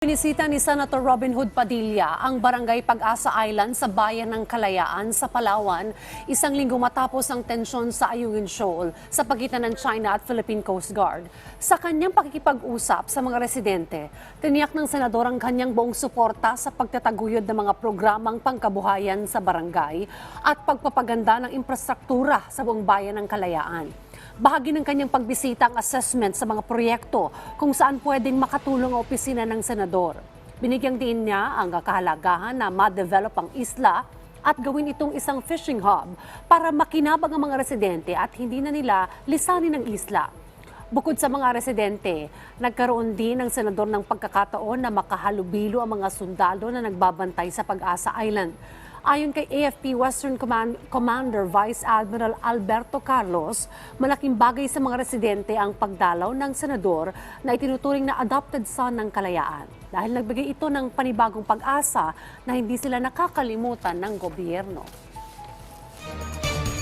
Pinisita ni Senator Robin Hood Padilla ang Barangay Pag-asa Island sa Bayan ng Kalayaan sa Palawan isang linggo matapos ang tensyon sa Ayungin Shoal sa pagitan ng China at Philippine Coast Guard. Sa kanyang pakikipag-usap sa mga residente, tiniyak ng senador ang kanyang buong suporta sa pagtataguyod ng mga programang pangkabuhayan sa barangay at pagpapaganda ng infrastruktura sa buong bayan ng Kalayaan. Bahagi ng kanyang pagbisita ang assessment sa mga proyekto kung saan pwedeng makatulong ang opisina ng senador. Binigyang din niya ang kahalagahan na ma-develop ang isla at gawin itong isang fishing hub para makinabang ang mga residente at hindi na nila lisanin ang isla. Bukod sa mga residente, nagkaroon din ng senador ng pagkakataon na makahalubilo ang mga sundalo na nagbabantay sa Pag-asa Island. Ayon kay AFP Western Command Commander Vice Admiral Alberto Carlos, malaking bagay sa mga residente ang pagdalaw ng senador na itinuturing na adopted son ng kalayaan dahil nagbigay ito ng panibagong pag-asa na hindi sila nakakalimutan ng gobyerno.